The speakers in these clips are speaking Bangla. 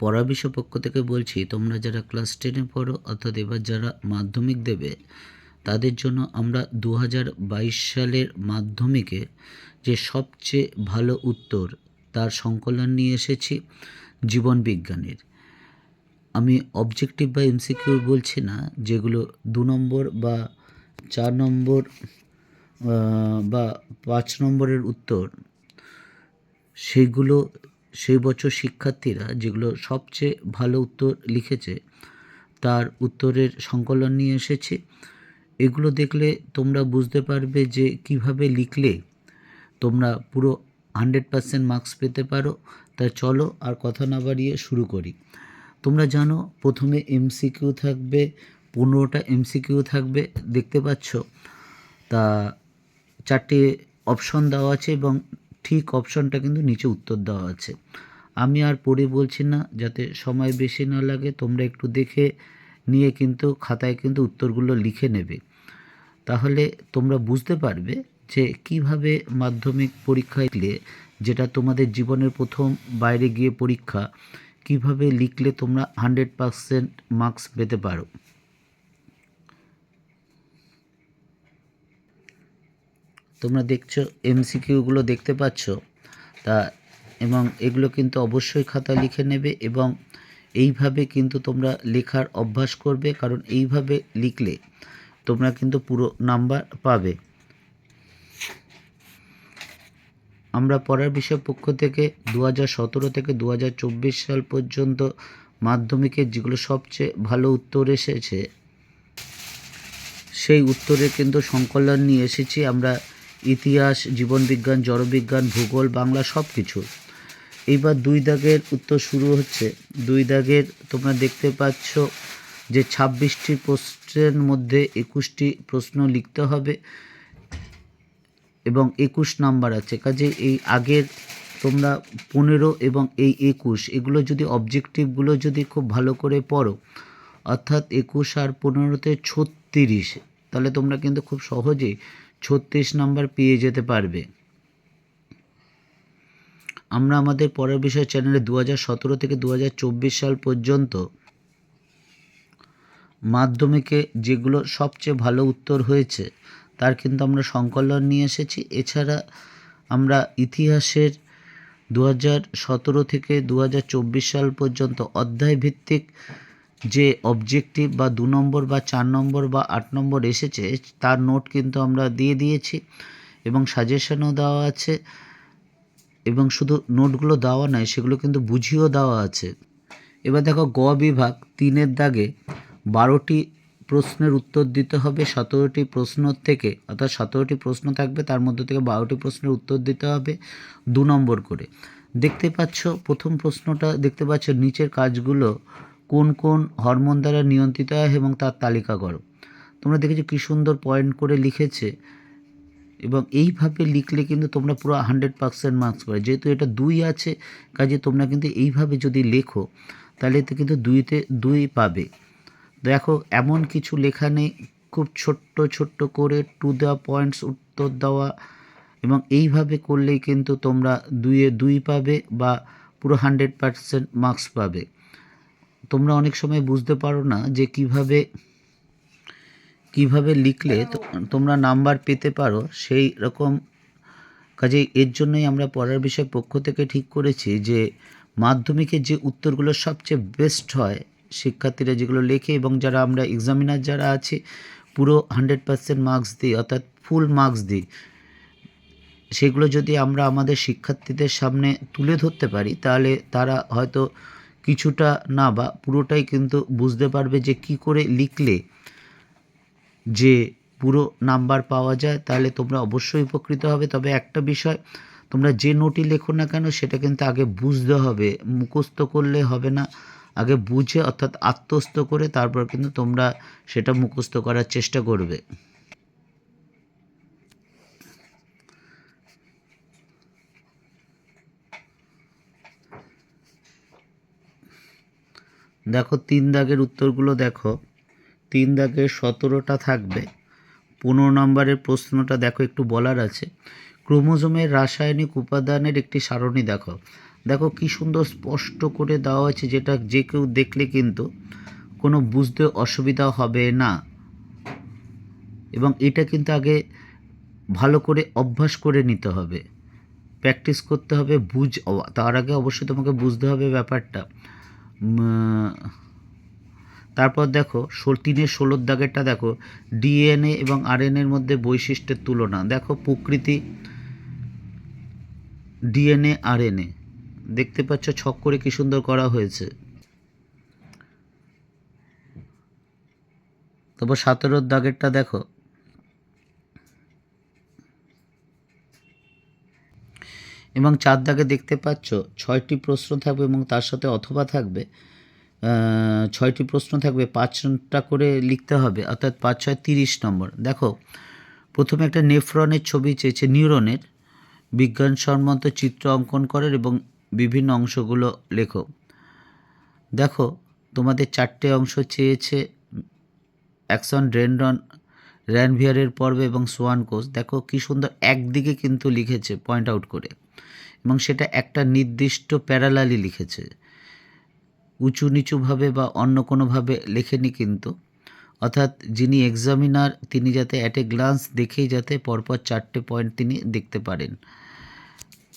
পড়া বিষয় পক্ষ থেকে বলছি, তোমরা যারা ক্লাস টেনে পড়ো, অর্থাৎ এবার যারা মাধ্যমিক দেবে, তাদের জন্য আমরা দু হাজার বাইশ সালের মাধ্যমিকে যে সবচেয়ে ভালো উত্তর, তার সংকলন নিয়ে এসেছি জীবন বিজ্ঞানের। আমি অবজেক্টিভ বা এমসিকিউ বলছি না, যেগুলো দু নম্বর বা চার নম্বর বা পাঁচ নম্বরের উত্তর সেইগুলো সেই বছর শিক্ষার্থীরা যেগুলো সবচেয়ে ভালো উত্তর লিখেছে, তার উত্তরের সংকলন নিয়ে এসেছি। এগুলো দেখলে তোমরা বুঝতে পারবে যে কীভাবে লিখলে তোমরা পুরো হান্ড্রেড পার্সেন্ট মার্কস পেতে পারো। তা চলো আর কথা না বাড়িয়ে শুরু করি। তোমরা জানো প্রথমে এমসিকিউ থাকবে, পনেরোটা এমসিকিউ থাকবে, দেখতে পাচ্ছ? তা চারটে অপশন দেওয়া আছে এবং ঠিক অপশনটা কিন্তু নিচে উত্তর দেওয়া আছে। আমি আর পড়ে বলছি না, যাতে সময় বেশি না লাগে, তোমরা একটু দেখে নিয়ে কিন্তু খাতায় কিন্তু উত্তরগুলো লিখে নেবে। তাহলে তোমরা বুঝতে পারবে যে কীভাবে মাধ্যমিক পরীক্ষায় লিখলে, যেটা তোমাদের জীবনের প্রথম বাইরে গিয়ে পরীক্ষা, কীভাবে লিখলে তোমরা হান্ড্রেড পারসেন্ট মার্কস পেতে পারো। তোমরা দেখছ এমসিকিউগুলো দেখতে পাচ্ছ? তা, এবং এগুলো কিন্তু অবশ্যই খাতা লিখে নেবে এবং এইভাবে কিন্তু তোমরা লেখার অভ্যাস করবে, কারণ এইভাবে লিখলে তোমরা কিন্তু পুরো নাম্বার পাবে। আমরা পড়ার বিষয় পক্ষ থেকে দু থেকে দু হাজার চব্বিশ সাল পর্যন্ত মাধ্যমিকের যেগুলো সবচেয়ে ভালো উত্তর এসেছে, সেই উত্তরে কিন্তু সংকলন নিয়ে এসেছি। আমরা ইতিহাস, জীবনবিজ্ঞান, জড়বিজ্ঞান, ভূগোল, বাংলা সব কিছু এইবার দুই দাগের উত্তর শুরু হচ্ছে। দুই দাগের তোমরা দেখতে পাচ্ছ যে ছাব্বিশটি প্রশ্নের মধ্যে একুশটি প্রশ্ন লিখতে হবে এবং একুশ নাম্বার আছে। কাজে এই আগের তোমরা পনেরো এবং এই একুশ, এগুলো যদি অবজেক্টিভগুলো যদি খুব ভালো করে পড়ো, অর্থাৎ একুশ আর পনেরোতে ছত্রিশ, তাহলে তোমরা কিন্তু খুব সহজেই ছত্রিশ নাম্বার পেয়ে যেতে পারবে। আমরা আমাদের পরের বিষয় চ্যানেলে দু সতেরো থেকে দু হাজার চব্বিশ সাল পর্যন্ত মাধ্যমিকে যেগুলো সবচেয়ে ভালো উত্তর হয়েছে, তার কিন্তু আমরা সংকলন নিয়ে এসেছি। এছাড়া আমরা ইতিহাসের দু সতেরো থেকে দু হাজার চব্বিশ সাল পর্যন্ত অধ্যায় ভিত্তিক যে অবজেক্টিভ বা দু নম্বর বা চার নম্বর বা আট নম্বর এসেছে, তার নোট কিন্তু আমরা দিয়ে দিয়েছি এবং সাজেশনও দেওয়া আছে এবং শুধু নোটগুলো দেওয়া নয়, সেগুলো কিন্তু বুঝিয়েও দেওয়া আছে। এবার দেখো গ বিভাগ, তিনের দাগে বারোটি প্রশ্নের উত্তর দিতে হবে, সতেরোটি প্রশ্ন থেকে, অর্থাৎ সতেরোটি প্রশ্ন থাকবে, তার মধ্যে থেকে বারোটি প্রশ্নের উত্তর দিতে হবে দু নম্বর করে। দেখতে পাচ্ছ, প্রথম প্রশ্নটা দেখতে পাচ্ছ, নিচের কাজগুলো কোন কোন হরমোন দ্বারা নিয়ন্ত্রিত হয় এবং তার তালিকা করো। তোমরা দেখেছ কী সুন্দর পয়েন্ট করে লিখেছে এবং এইভাবে লিখলে কিন্তু তোমরা পুরো হান্ড্রেড পার্সেন্ট মার্কস পাবে। যেহেতু এটা দুই আছে, কাজে তোমরা কিন্তু এইভাবে যদি লেখো, তাহলে তো কিন্তু দুইতে দুই পাবে। দেখো, এমন কিছু লেখা নেই, খুব ছোট্ট ছোট্ট করে টু দ্য পয়েন্টস উত্তর দেওয়া এবং এইভাবে করলেই কিন্তু তোমরা দুইয়ে দুই পাবে বা পুরো হান্ড্রেড পার্সেন্ট মার্কস পাবে। তোমরা অনেক সময় বুঝতে পারো না যে কীভাবে কীভাবে লিখলে তো- তোমরা নাম্বার পেতে পারো। সেই রকম কাজে এর জন্যই আমরা পড়ার বিষয় পক্ষ থেকে ঠিক করেছি যে মাধ্যমিকের যে উত্তরগুলো সবচেয়ে বেস্ট হয় শিক্ষার্থীরা যেগুলো লেখে এবং যারা আমরা এক্সামিনার যারা আছি পুরো হান্ড্রেড পার্সেন্ট মার্কস দিই অর্থাৎ ফুল মার্কস দিই সেগুলো যদি আমরা আমাদের শিক্ষার্থীদের সামনে তুলে ধরতে পারি তাহলে তারা হয়তো কিছুটা না বা পুরোটাই কিন্তু বুঝতে পারবে যে কি করে লিখলে যে পুরো নাম্বার পাওয়া যায়, তাহলে তোমরা অবশ্যই উপকৃত হবে। তবে একটা বিষয়, তোমরা যে নোটই লেখো না কেন, সেটা কিন্তু আগে বুঝতে হবে। মুখস্থ করলে হবে না। আগে বুঝে অর্থাৎ আত্মস্থ করে তারপর কিন্তু তোমরা সেটা মুখস্থ করার চেষ্টা করবে। দেখো, তিন দাগের উত্তরগুলো দেখো। তিন দাগের সতেরোটা থাকবে। পনেরো নম্বরের প্রশ্নটা দেখো, একটু বলার আছে। ক্রোমোজোমের রাসায়নিক উপাদানের একটি সারণী দেখো। দেখো, কি সুন্দর স্পষ্ট করে দেওয়া আছে যেটা যে কেউ দেখলে কিন্তু কোনো বুঝতে অসুবিধা হবে না। এবং এটা কিন্তু আগে ভালো করে অভ্যাস করে নিতে হবে। প্র্যাকটিস করতে হবে, বুঝ, তার আগে অবশ্যই তোমাকে বুঝতে হবে ব্যাপারটা। তারপর দেখো তিনের ষোলোর দাগেরটা দেখো, ডিএনএ এবং আরএনএর মধ্যে বৈশিষ্ট্যের তুলনা। দেখো, প্রকৃতি, ডিএনএ, আরএনএ। দেখতে পাচ্ছ, ছক করে কি সুন্দর করা হয়েছে। তারপর সতেরোর দাগেরটা দেখো এবং চার দাগে দেখতে পাচ্ছ ছয়টি প্রশ্ন থাকবে এবং তার সাথে অথবা থাকবে ছয়টি প্রশ্ন থাকবে পাঁচটা করে লিখতে হবে, অর্থাৎ পাঁচ, ছয়, তিরিশ নম্বর। দেখো, প্রথমে একটা নেফ্রনের ছবি চেয়েছে নিউরনের বিজ্ঞানসম্মত চিত্র অঙ্কন করেন এবং বিভিন্ন অংশগুলো লেখো। দেখো, তোমাদের চারটে অংশ চেয়েছে, অ্যাকশন ড্রেনডন র্যানভিয়ারের পর্বে এবং সোয়ান কোষ। দেখো, কি সুন্দর একদিকে কিন্তু লিখেছে পয়েন্ট আউট করে। এবং সেটা একটা নির্দিষ্ট প্যারালালি লিখেছে। উঁচু নিচুভাবে বা অন্য কোনোভাবে লেখেনি কিন্তু। অর্থাৎ যিনি এক্সামিনার তিনি যাতে অ্যাট এ গ্লান্স দেখেই যাতে পরপর চারটে পয়েন্ট তিনি দেখতে পারেন।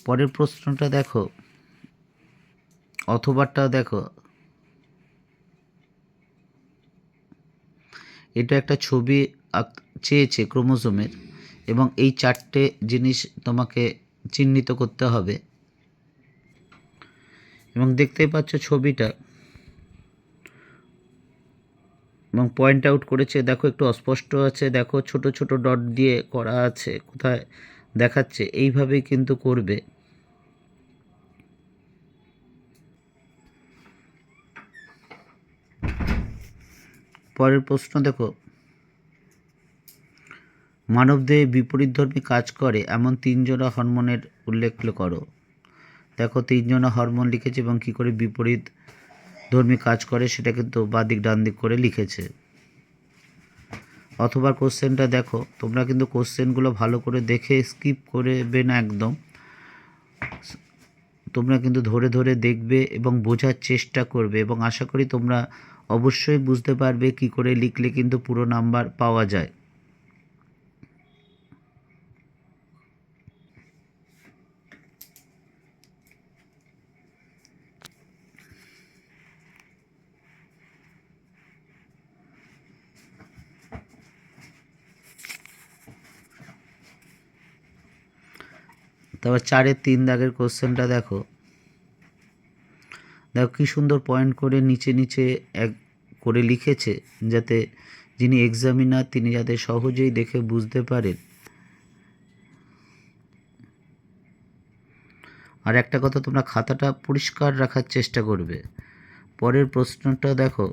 পরের প্রশ্নটা দেখো। অথবাটা দেখো। এটা একটা ছবি চেয়েছে ক্রোমোজোমের এবং এই চারটে জিনিস তোমাকে চিহ্নিত করতে হবে। এবং দেখতেই পাচ্ছ ছবিটা। এবং পয়েন্ট আউট করেছে, দেখো একটু অস্পষ্ট আছে, দেখো ছোট ছোট ডট দিয়ে করা আছে, কোথায় দেখাচ্ছে, এইভাবেই কিন্তু করবে। পরের প্রশ্ন দেখো মানবদেহে বিপরীতধর্মী কাজ করে, এমন তিনজনা হরমোনের উল্লেখ করো। দেখো, তিনজনা হরমোন লিখেছে এবং কী করে বিপরীত ধর্মী কাজ করে সেটা কিন্তু বাদিক ডান দিক করে লিখেছে। অথবা কোশ্চেনটা দেখো, তোমরা কিন্তু কোশ্চেনগুলো ভালো করে দেখে স্কিপ করবে না একদম। তোমরা কিন্তু ধরে ধরে দেখবে এবং বোঝার চেষ্টা করবে এবং আশা করি তোমরা অবশ্যই বুঝতে পারবে কি করে লিখলে কিন্তু পুরো নাম্বার পাওয়া যায়। তারপর চারের তিন দাগের কোশ্চেনটা দেখো। দেখো কি সুন্দর পয়েন্ট করে নিচে নিচে এক করে লিখেছে, যাতে যিনি এক্সামিনার তিনি যাতে সহজেই দেখে বুঝতে পারেন। আর একটা কথা, তোমরা খাতাটা পরিষ্কার রাখার চেষ্টা করবে। পরের প্রশ্নটা দেখো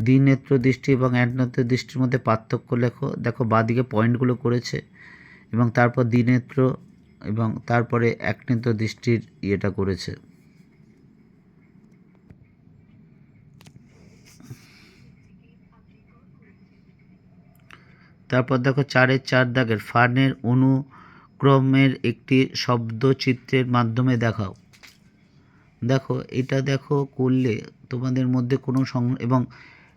দ্বিনেত্র দৃষ্টি এবং একনেত্র দৃষ্টির মধ্যে পার্থক্য লেখো। দেখো বাদিকে পয়েন্টগুলো করেছে এবং তারপর দ্বিনেত্র এবং তারপরে একনেত্র দৃষ্টির ইয়েটা করেছে। তারপর দেখো চারের চার দাগের ফার্নের অনুক্রমের একটি শব্দচিত্রের মাধ্যমে দেখাও। দেখো, এটা দেখো করলে তোমাদের মধ্যে কোনো সং এবং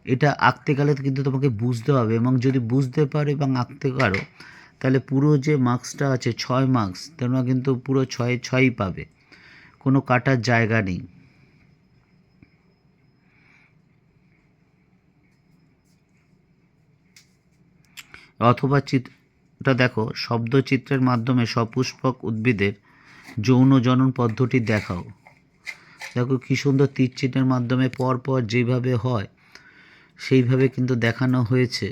এটা আঁকতে গেলে কিন্তু তোমাকে বুঝতে হবে এবং যদি বুঝতে পারো এবং আঁকতে পারো তাহলে পুরো যে মার্কসটা আছে, ছয় মার্কস তোমরা কিন্তু পুরো ছয়, ছয়ই পাবে। কোনো কাটার জায়গা নেই। অথবা চিত্রটা দেখো, শব্দচিত্রের মাধ্যমে সপুষ্পক উদ্ভিদের যৌন জনন পদ্ধতি দেখাও। দেখো কী সুন্দর তীর চিহ্নের মাধ্যমে পরপর যেভাবে হয়, সেইভাবে কিন্তু দেখানো হয়েছে।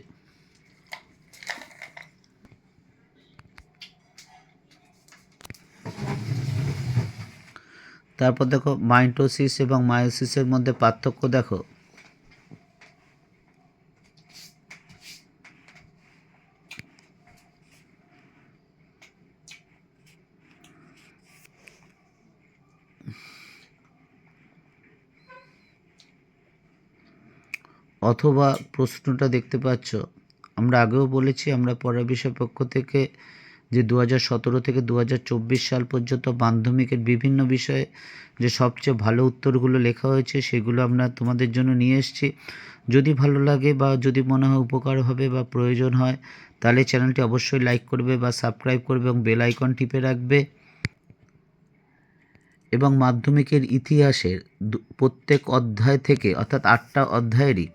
তারপর দেখো, মাইটোসিস এবং মায়োসিসের মধ্যে পার্থক্য দেখো। অথবা প্রশ্নটা দেখতে পাচ্ছ। আমরা আগেও বলেছি, আমরা পড়া বিষয় পক্ষ থেকে যে দু হাজার সতেরো থেকে দু হাজার চব্বিশ সাল পর্যন্ত মাধ্যমিকের বিভিন্ন বিষয়ে যে সবচেয়ে ভালো উত্তরগুলো লেখা হয়েছে, সেগুলো আমরা তোমাদের জন্য নিয়ে এসেছি। যদি ভালো লাগে বা যদি মনে হয় উপকার হবে বা প্রয়োজন হয়, তাহলে চ্যানেলটি অবশ্যই লাইক করবে বা সাবস্ক্রাইব করবে এবং বেল আইকন টিপে রাখবে। এবং মাধ্যমিকের ইতিহাসের প্রত্যেক অধ্যায় থেকে, অর্থাৎ আটটা অধ্যায়েরই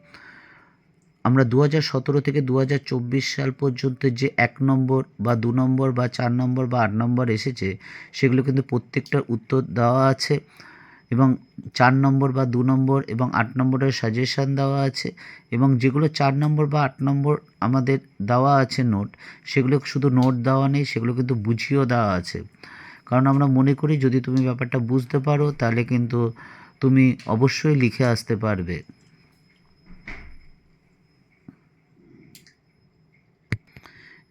আমরা দু হাজার সতেরো থেকে দু হাজার চব্বিশ সাল পর্যন্ত যে এক নম্বর বা দু নম্বর বা চার নম্বর বা আট নম্বর এসেছে, সেগুলো কিন্তু প্রত্যেকটার উত্তর দেওয়া আছে এবং চার নম্বর বা দু নম্বর এবং আট নম্বরের সাজেশান দেওয়া আছে এবং যেগুলো চার নম্বর বা আট নম্বর আমাদের দেওয়া আছে নোট সেগুলো শুধু নোট দেওয়া নেই, সেগুলো কিন্তু বুঝিয়েও দেওয়া আছে। কারণ আমরা মনে করি যদি তুমি ব্যাপারটা বুঝতে পারো, তাহলে কিন্তু তুমি অবশ্যই লিখে আসতে পারবে।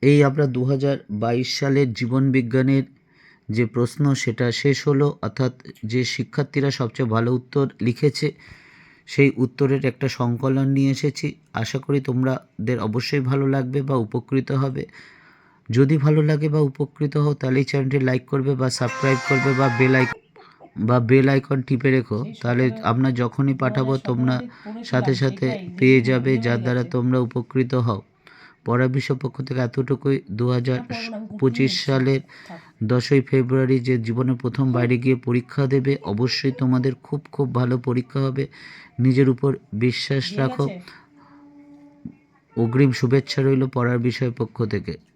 এই আমরা দু হাজার বাইশ সালের জীবন বিজ্ঞানের যে প্রশ্ন, সেটা শেষ হলো। অর্থাৎ যে শিক্ষার্থীরা সবচেয়ে ভালো উত্তর লিখেছে, সেই উত্তরের একটা সংকলন নিয়ে এসেছি। আশা করি তোমরাদের অবশ্যই ভালো লাগবে বা উপকৃত হবে। যদি ভালো লাগে বা উপকৃত হও, তাহলে এই চ্যানেলটি লাইক করবে বা সাবস্ক্রাইব করবে বা বেল আইকন বা বেল আইকন টিপে রেখো। তাহলে আমরা যখনই পাঠাবো, তোমরা সাথে সাথে পেয়ে যাবে, যার দ্বারা তোমরা উপকৃত হও। পড়া বিষয় পক্ষ থেকে এতটুকুই দু হাজার পঁচিশ সালের দশই ফেব্রুয়ারি যে জীবনে প্রথম বাইরে গিয়ে পরীক্ষা দেবে অবশ্যই তোমাদের খুব খুব ভালো পরীক্ষা হবে। নিজের উপর বিশ্বাস রাখো। অগ্রিম শুভেচ্ছা রইল পড়ার বিষয় পক্ষ থেকে।